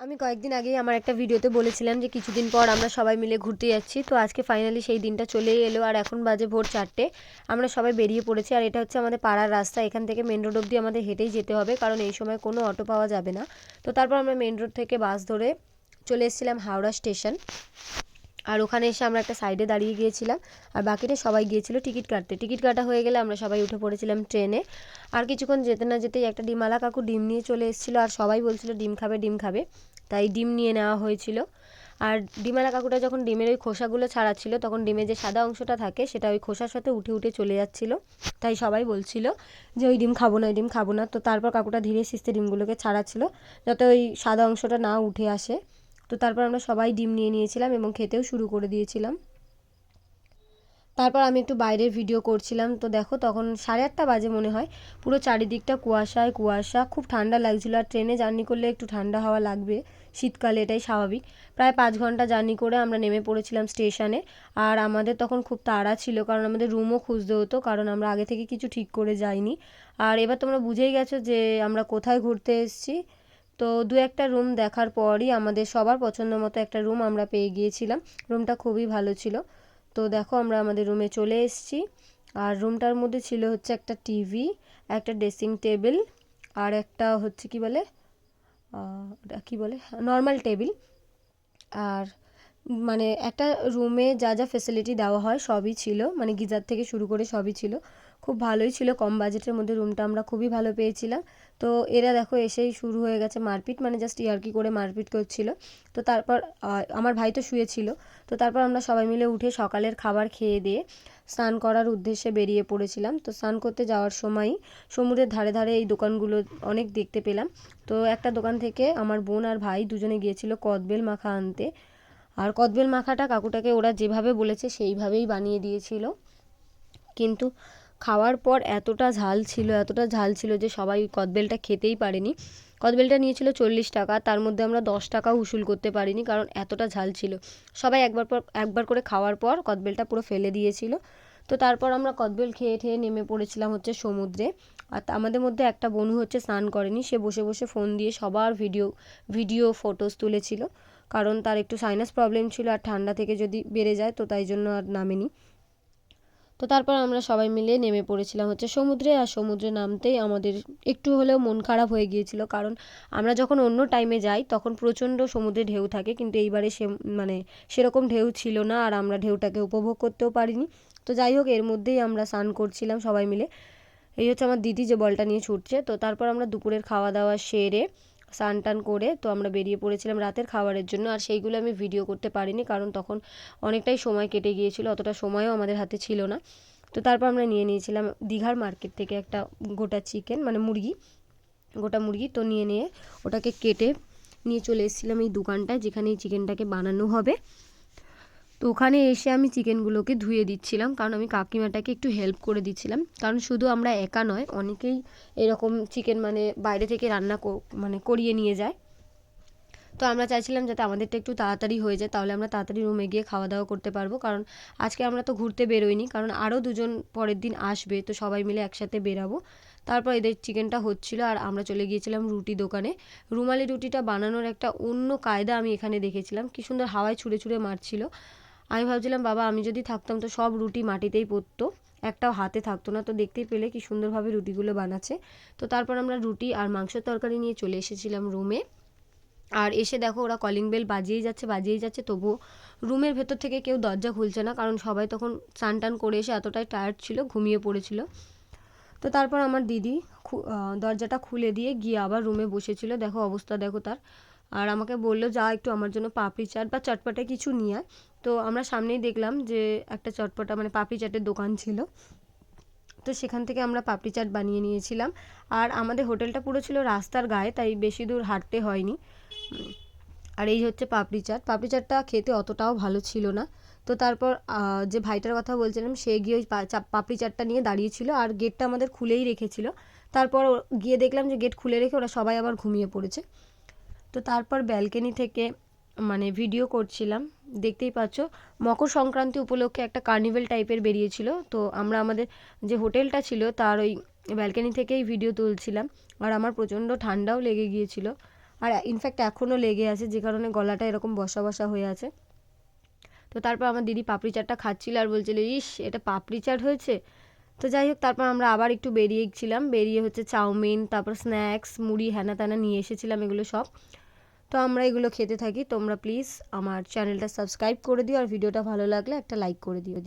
আমি কয়েকদিন আগেই আমার একটা ভিডিওতে বলেছিলাম যে কিছুদিন পর আমরা সবাই মিলে ঘুরতে যাচ্ছি। তো আজকে ফাইনালি সেই দিনটা চলেই এলো আর এখন বাজে ভোর চারটে। আমরা সবাই বেরিয়ে পড়েছি আর এটা হচ্ছে আমাদের পাড়ার রাস্তা। এখান থেকে মেন রোড অবধি আমাদের হেঁটেই যেতে হবে কারণ এই সময় কোনো অটো পাওয়া যাবে না। তো তারপর আমরা মেন রোড থেকে বাস ধরে চলে এসেছিলাম হাওড়া স্টেশন আর ওখানে এসে আমরা একটা সাইডে দাঁড়িয়ে গিয়েছিলাম, আর বাকিটা সবাই গিয়েছিল টিকিট কাটতে। টিকিট কাটা হয়ে গেলে আমরা সবাই উঠে পড়েছিলাম ট্রেনে আর কিছুক্ষণ যেতে না যেতেই একটা ডিমালা কাকু ডিম নিয়ে চলে এসেছিল, আর সবাই বলছিল ডিম খাবে ডিম খাবে। তাই ডিম নিয়ে নেওয়া হয়েছিল। আর ডিমালা কাকুটা যখন ডিমের ওই খোসাগুলো ছাড়াচ্ছিল, তখন ডিমের যে সাদা অংশটা থাকে, সেটা ওই খোসার সাথে উঠে উঠে চলে যাচ্ছিল। তাই সবাই বলছিল যে, ওই ডিম খাব না, ওই ডিম খাব না। তো তারপর কাকুটা ধীরে সিস্তে ডিমগুলোকে ছাড়াচ্ছিল, যাতে ওই সাদা অংশটা না উঠে আসে। তো তারপর আমরা সবাই ডিম নিয়ে নিয়েছিলাম এবং খেতেও শুরু করে দিয়েছিলাম। তারপর আমি একটু বাইরের ভিডিও করছিলাম। তো দেখো তখন সাড়ে আটটা বাজে মনে হয়। পুরো চারিদিকটা কুয়াশায়, কুয়াশা, খুব ঠান্ডা লাগছিল। আর ট্রেনে জার্নি করলে একটু ঠান্ডা হাওয়া লাগবে। শীতকালে এটাই স্বাভাবিক। প্রায় পাঁচ ঘণ্টা জার্নি করে আমরা নেমে পড়েছিলাম স্টেশনে আর আমাদের তখন খুব তাড়া ছিল, কারণ আমাদের রুমও খুঁজতে হতো, কারণ আমরা আগে থেকে কিছু ঠিক করে যাইনি। আর এবার তোমরা বুঝেই গেছো যে আমরা কোথায় ঘুরতে এসেছি। তো দু একটা রুম দেখার পরই আমাদের সবার পছন্দ মতো একটা রুম আমরা পেয়ে গিয়েছিলাম। রুমটা খুবই ভালো ছিল। তো দেখো আমরা আমাদের রুমে চলে এসেছি। আর রুমটার মধ্যে ছিল হচ্ছে একটা টিভি একটা ড্রেসিং টেবিল আর একটা হচ্ছে কি বলে কী বলে নর্মাল টেবিল আর মানে একটা রুমে যা যা ফেসিলিটি দেওয়া হয় সবই ছিল। মানে গিজার থেকে শুরু করে সবই ছিল। খুব ভালোই ছিল, কম বাজেটের মধ্যে রুমটা আমরা খুবই ভালো পেয়েছিলাম। তো এরা দেখো এসেই শুরু হয়ে গেছে মারপিট মানে জাস্ট ইয়ার্কি করে মারপিট করছিল। তো তারপর আমার ভাই তো শুয়েছিল তো তারপর আমরা সবাই মিলে উঠে সকালের খাবার খেয়ে দিয়ে স্নান করার উদ্দেশ্যে বেরিয়ে পড়েছিলাম। তো স্নান করতে যাওয়ার সময়ই সমুদ্রের ধারে ধারে এই দোকানগুলো অনেক দেখতে পেলাম। তো একটা দোকান থেকে আমার বোন আর ভাই দুজনে গিয়েছিল কদবেল মাখা আনতে। আর কদবেল মাখাটা কাকুটাকে ওরা যেভাবে বলেছে সেইভাবেই বানিয়ে দিয়েছিল। কিন্তু খাওয়ার পর এতটা ঝাল ছিল, এতটা ঝাল ছিল যে সবাই কদবেলটা খেতেই পারেনি। কদবেলটা নিয়েছিল চল্লিশ টাকা, তার মধ্যে আমরা দশ টাকা উসুল করতে পারিনি কারণ এতটা ঝাল ছিল। সবাই একবার পর, একবার করে খাওয়ার পর কদবেলটা পুরো ফেলে দিয়েছিল। তো তারপর আমরা কদবেল খেয়ে ঠেয়ে নেমে পড়েছিলাম হচ্ছে সমুদ্রে। আর আমাদের মধ্যে একটা বনু হচ্ছে স্নান করেনি, সে বসে বসে ফোন দিয়ে সবার ভিডিও ভিডিও ফটোস তুলেছিল। কারণ তার একটু সাইনাস প্রবলেম ছিল আর ঠান্ডা থেকে যদি বেড়ে যায় তো তাই জন্য আর নামেনি। তো তারপর আমরা সবাই মিলে নেমে পড়েছিলাম হচ্ছে সমুদ্রে, আর সমুদ্রে নামতেই আমাদের একটু হলেও মন খারাপ হয়ে গিয়েছিল। কারণ আমরা যখন অন্য টাইমে যাই, তখন প্রচণ্ড সমুদ্রে ঢেউ থাকে, কিন্তু এইবারে সে মানে সেরকম ঢেউ ছিল না, আর আমরা ঢেউটাকে উপভোগ করতেও পারিনি। তো যাই হোক, এর মধ্যেই আমরা স্নান করছিলাম সবাই মিলে। এই হচ্ছে আমার দিদি যে বলটা নিয়ে ছুটছে। তো তারপর আমরা দুপুরের খাওয়া দাওয়া সেরে স্নান টান করে তো আমরা বেরিয়ে পড়েছিলাম রাতের খাবারের জন্য। আর সেইগুলো আমি ভিডিও করতে পারিনি কারণ তখন অনেকটাই সময় কেটে গিয়েছিল, অতটা সময়ও আমাদের হাতে ছিল না। তো তারপর আমরা নিয়ে নিয়েছিলাম দীঘার মার্কেট থেকে একটা গোটা চিকেন মানে মুরগি, গোটা মুরগি তো নিয়ে নিয়ে ওটাকে কেটে নিয়ে চলে এসেছিলাম এই দোকানটায় যেখানে এই চিকেনটাকে বানানো হবে। তো ওখানে এসে আমি চিকেনগুলোকে ধুয়ে দিচ্ছিলাম, কারণ আমি কাকিমাটাকে একটু হেল্প করে দিচ্ছিলাম। কারণ শুধু আমরা একা নয়, অনেকেই এরকম চিকেন মানে বাইরে থেকে রান্না মানে করিয়ে নিয়ে যায়। তো আমরা চাইছিলাম যাতে আমাদেরটা একটু তাড়াতাড়ি হয়ে যায়, তাহলে আমরা তাড়াতাড়ি রুমে গিয়ে খাওয়া দাওয়া করতে পারব। কারণ আজকে আমরা তো ঘুরতে বেরোইনি, কারণ আরও দুজন পরের দিন আসবে, তো সবাই মিলে একসাথে বেরাবো। তারপর এদের চিকেনটা হচ্ছিল, আর আমরা চলে গিয়েছিলাম রুটি দোকানে। রুমালি রুটিটা বানানোর একটা অন্য কায়দা আমি এখানে দেখেছিলাম। কী সুন্দর হাওয়ায় ছুঁড়ে ছুঁড়ে মারছিল। আমি ভাবছিলাম, বাবা, আমি যদি থাকতাম তো সব রুটি মাটিতেই পড়তো, একটাও হাতে থাকতো না। তো দেখতেই পেলে কি সুন্দরভাবে রুটিগুলো বানাচ্ছে। তো তারপর আমরা রুটি আর মাংসের তরকারি নিয়ে চলে এসেছিলাম রুমে আর এসে দেখো, ওরা কলিং বেল বাজিয়েই যাচ্ছে বাজিয়েই যাচ্ছে। তবুও রুমের ভেতর থেকে কেউ দরজা খুলছে না, কারণ সবাই তখন স্নান টান করে এসে এতটাই টায়ার্ড ছিল, ঘুমিয়ে পড়েছিল। তো তারপর আমার দিদি দরজাটা খুলে দিয়ে গিয়ে আবার রুমে বসেছিল। দেখো, অবস্থা দেখো তার। আর আমাকে বলল, যা একটু আমার জন্য পাপড়ি চাট বা চটপটে কিছু নিয়ে আয়। তো আমরা সামনেই দেখলাম যে একটা চটপটা মানে পাপড়ি চাটের দোকান ছিল। তো সেখান থেকে আমরা পাপড়ি চাট বানিয়ে নিয়েছিলাম। আর আমাদের হোটেলটা পুরো ছিল রাস্তার গায়ে, তাই বেশি দূর হাঁটতে হয়নি। আর এই হচ্ছে পাপড়ি চাট। পাপড়ি চাটটা খেতে অতটাও ভালো ছিল না। তো তারপর যে ভাইটার কথা বলছিলাম, সে গিয়ে ওই পাপড়ি চাটটা নিয়ে দাঁড়িয়েছিল আর গেটটা আমাদের খুলেই রেখেছিল। তারপর গিয়ে দেখলাম যে গেট খুলে রেখে ওরা সবাই আবার ঘুমিয়ে পড়েছে। তো তারপর ব্যালকনি থেকে মানে ভিডিও করছিলাম। দেখতেই পাচ্ছ, মকর সংক্রান্তি উপলক্ষে একটা কার্নিভেল টাইপের বেরিয়েছিল। তো আমরা আমাদের যে হোটেলটা ছিল, তার ওই ব্যালকনি থেকেই ভিডিও তুলছিলাম। আর আমার প্রচণ্ড ঠান্ডাও লেগে গিয়েছিল। আর ইনফ্যাক্ট এখনও লেগে আছে, যে কারণে গলাটা এরকম বসা বসা হয়ে আছে। তো তারপর আমার দিদি পাপড়ি চাটটা খাচ্ছিল আর বলছিল, ইস, এটা পাপড়ি চাট হয়েছে? তো যাই হোক, তারপর আমরা আবার একটু বেরিয়ে বেরিয়েছিলাম বেরিয়ে হচ্ছে চাউমিন, তারপর স্ন্যাক্স, মুড়ি, হ্যানা ত্যানা নিয়ে এসেছিলাম এগুলো সব। তো আমরা এগুলো খেতে থাকি। তোমরা প্লিজ আমার চ্যানেলটা সাবস্ক্রাইব করে দিও আর ভিডিওটা ভালো লাগলে একটা লাইক করে দিও।